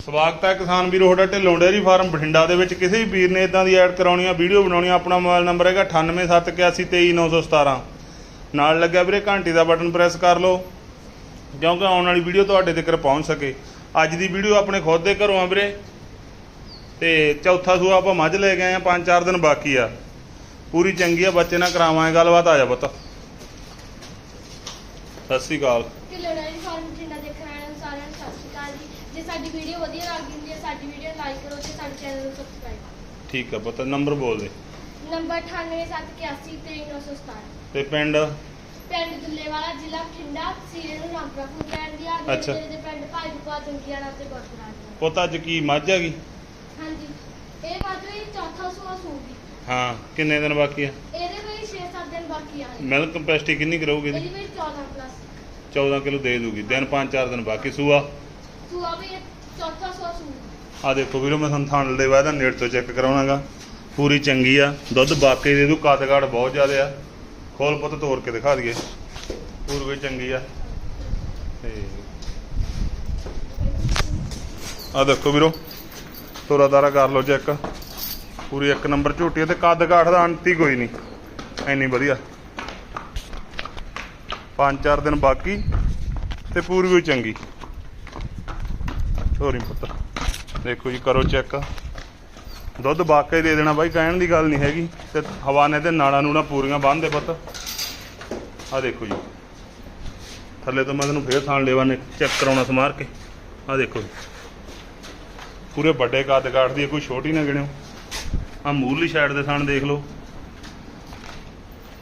ਸਵਾਗਤ ਹੈ ਕਿਸਾਨ ਵੀਰੋ, ਤੁਹਾਡਾ ਢਿੱਲੋਂ ਡੇਅਰੀ ਫਾਰਮ ਬਠਿੰਡਾ ਦੇ ਵਿੱਚ। ਕਿਸੇ ਵੀ ਵੀਰ ਨੇ ਇਦਾਂ ਦੀ ਐਡ ਕਰਾਉਣੀ ਆ, ਵੀਡੀਓ ਬਣਾਉਣੀ ਆ, ਆਪਣਾ ਮੋਬਾਈਲ ਨੰਬਰ ਹੈਗਾ 9871823917 ਨਾਲ ਲੱਗਿਆ ਵੀਰੇ ਘੰਟੀ ਦਾ ਬਟਨ ਪ੍ਰੈਸ ਕਰ ਲਓ, ਕਿਉਂਕਿ ਆਉਣ ਵਾਲੀ ਵੀਡੀਓ ਤੁਹਾਡੇ ਤੱਕ ਪਹੁੰਚ ਸਕੇ। ਅੱਜ ਦੀ ਵੀਡੀਓ ਆਪਣੇ ਖੁਦ ਦੇ ਘਰੋਂ ਆ ਵੀਰੇ। ਤੇ ਚੌਥਾ ਸੂਆ ਆਪਾਂ ਮੱਝ ਲੈ ਗਏ ਆ, ਪੰਜ ਚਾਰ ਦਿਨ ਬਾਕੀ ਆ। ਪੂਰੀ ਚੰਗੀ ਆ, ਬੱਚੇ ਨਾਲ ਕਰਾਵਾਂਗੇ ਗੱਲਬਾਤ, ਆ ਜਾ ਪੁੱਤ। ਸਤਿ ਸ਼੍ਰੀ ਅਕਾਲ। ਢਿੱਲੋਂ ਡੇਅਰੀ ਫਾਰਮ ਬਠਿੰਡਾ ਦੇਖਣ ਵਾਲਿਆਂ ਨੂੰ ਸਾਰਿਆਂ ਨੂੰ ਸਤਿ ਸ਼੍ਰੀ ਅਕਾਲ ਜੀ। ਜੇ ਸਾਡੀ ਵੀਡੀਓ ਵਧੀਆ ਲੱਗਦੀ ਹੈ ਸਾਡੀ ਵੀਡੀਓ ਲਾਈਕ ਕਰੋ ਤੇ ਸਾਡੇ ਚੈਨਲ ਨੂੰ ਸਬਸਕ੍ਰਾਈਬ ਠੀਕ ਆ ਪੁੱਤ ਨੰਬਰ ਬੋਲ ਦੇ। ਨੰਬਰ 9871823917 ਤੇ ਪਿੰਡ? ਪਿੰਡ ਦੁੱਲੇਵਾਲਾ ਜ਼ਿਲ੍ਹਾ ਬਠਿੰਡਾ ਸੀਰੀਅਲ ਨੂੰ ਰਾਮਪੁਰਪੁਰ ਪੈਣ ਦੀ ਆ ਅੱਛਾ। ਮੇਰੇ ਦੇ ਪਿੰਡ ਭਾਈਪੁਰ ਜੰਗੀਆਣਾ ਤੇ ਗੁਰਦੁਆਰਾ ਪੁੱਤ ਅੱਜ ਕੀ ਮੱਝ ਹੈਗੀ ਹਾਂਜੀ। ਇਹ ਇਹ ਚੌਥਾ ਸੂਆ ਸੂਗੀ ਹਾਂ ਕਿੰਨੇ ਦਿਨ ਬਾਕੀ ਆ? ਇਹਦੇ ਵਿੱਚ 6-7 ਦਿਨ ਬਾਕੀ ਆ। ਮਿਲਕ ਕਪੈਸਿਟੀ ਕਿੰਨੀ ਕਰੋਗੇ ਇਹਦੀ? ਇਹਦੀ ਵਿੱਚ 14 ਪਲੱਸ 14 ਕਿਲੋ ਦੇ ਦੂਗੀ ਦਿਨ 5-4 ਦਿਨ ਬਾਕੀ ਸੂਆ। ਸੂਆ ਵੀ ਚੌਥਾ ਸੂਆ ਸੂਗੀ ਆ ਦੇਖੋ ਵੀਰੋ ਮੈਂ ਤੁਹਾਨੂੰ ਥਾਣ ਦੇ ਬਾਅਦ ਨੇੜ ਤੋਂ ਚੈੱਕ ਕਰਾਉਣਾਗਾ। ਪੂਰੀ ਚੰਗੀ ਆ ਦੁੱਧ ਬਾਕੀ ਦੇ ਦੂ ਕਾਦਗਾੜ ਬਹੁਤ ਜ਼ਿਆਦਾ ਆ। ਖੋਲ ਪੁੱਤ ਤੋੜ ਕੇ ਦਿਖਾ ਦਈਏ। ਪੂਰੀ ਵੀ ਚੰਗੀ ਆ। ਤੇ ਆ ਦੇਖੋ ਵੀਰੋ ਤੋਰਾਦਾਰਾ ਕਰ ਲਓ ਚੈੱਕ। ਪੂਰੀ ਇੱਕ ਨੰਬਰ ਝੋਟੀ ਤੇ ਕਾਦਗਾੜ ਦਾ ਅੰਤ ਹੀ ਕੋਈ ਨਹੀਂ। ਐਨੀ ਵਧੀਆ। ਪੰਜ ਚਾਰ ਦਿਨ ਬਾਕੀ ਤੇ ਪੂਰੀ ਵੀ ਚੰਗੀ। ਸੋਰੀ ਪੁੱਤ। ਦੇਖੋ ਜੀ, ਕਰੋ ਚੈੱਕ। ਦੁੱਧ ਵਾਕਈ ਦੇ ਦੇਣਾ ਬਾਈ, ਕਹਿਣ ਦੀ ਗੱਲ ਨਹੀਂ ਹੈਗੀ। ਤੇ ਹਵਾ ਨੇ ਤੇ ਨਾੜਾਂ ਨੂੜਾਂ ਪੂਰੀਆਂ ਬੰਨ੍ਹਦੇ ਪੁੱਤ। ਆ ਦੇਖੋ ਜੀ। ਥੱਲੇ ਤੋਂ ਮੈਂ ਤੁਹਾਨੂੰ ਫੇਰ ਥਾਣ ਲੈਵਾ ਨੇ ਚੈੱਕ ਕਰਾਉਣਾ ਸਮਾਰ ਕੇ। ਆ ਦੇਖੋ ਜੀ। ਪੂਰੇ ਵੱਡੇ ਕੱਦ ਕਾਟਦੀ ਹੈ ਕੋਈ ਛੋਟੀ ਨਾ ਗਿਣਿਓ। ਆ ਮੂਰਲੀ ਸਾਈਡ ਦੇ ਥਾਣ ਦੇਖ ਲਓ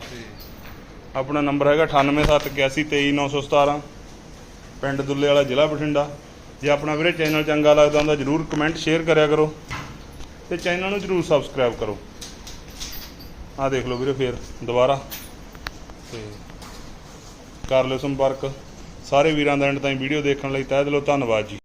ਤੇ ਆਪਣਾ ਨੰਬਰ ਹੈਗਾ 9871823917 ਪਿੰਡ ਦੁੱਲੇ ਵਾਲਾ ਜ਼ਿਲ੍ਹਾ ਬਠਿੰਡਾ। ਜੇ ਆਪਣਾ ਵੀਰੇ ਚੈਨਲ ਚੰਗਾ ਲੱਗਦਾ ਹੁੰਦਾ ਜਰੂਰ ਕਮੈਂਟ ਸ਼ੇਅਰ ਕਰਿਆ ਕਰੋ ਤੇ ਚੈਨਲ ਨੂੰ ਜਰੂਰ ਸਬਸਕ੍ਰਾਈਬ ਕਰੋ। ਆਹ ਦੇਖ ਲਓ ਵੀਰੇ ਫੇਰ ਦੁਬਾਰਾ। ਤੇ ਕਰ ਲਿਓ ਸੰਪਰਕ। ਸਾਰੇ ਵੀਰਾਂ ਦਾ ਐਂਡ ਤਾਈਂ ਵੀਡੀਓ ਦੇਖਣ ਲਈ ਤਹਿ ਦਿਲੋਂ ਧੰਨਵਾਦ ਜੀ।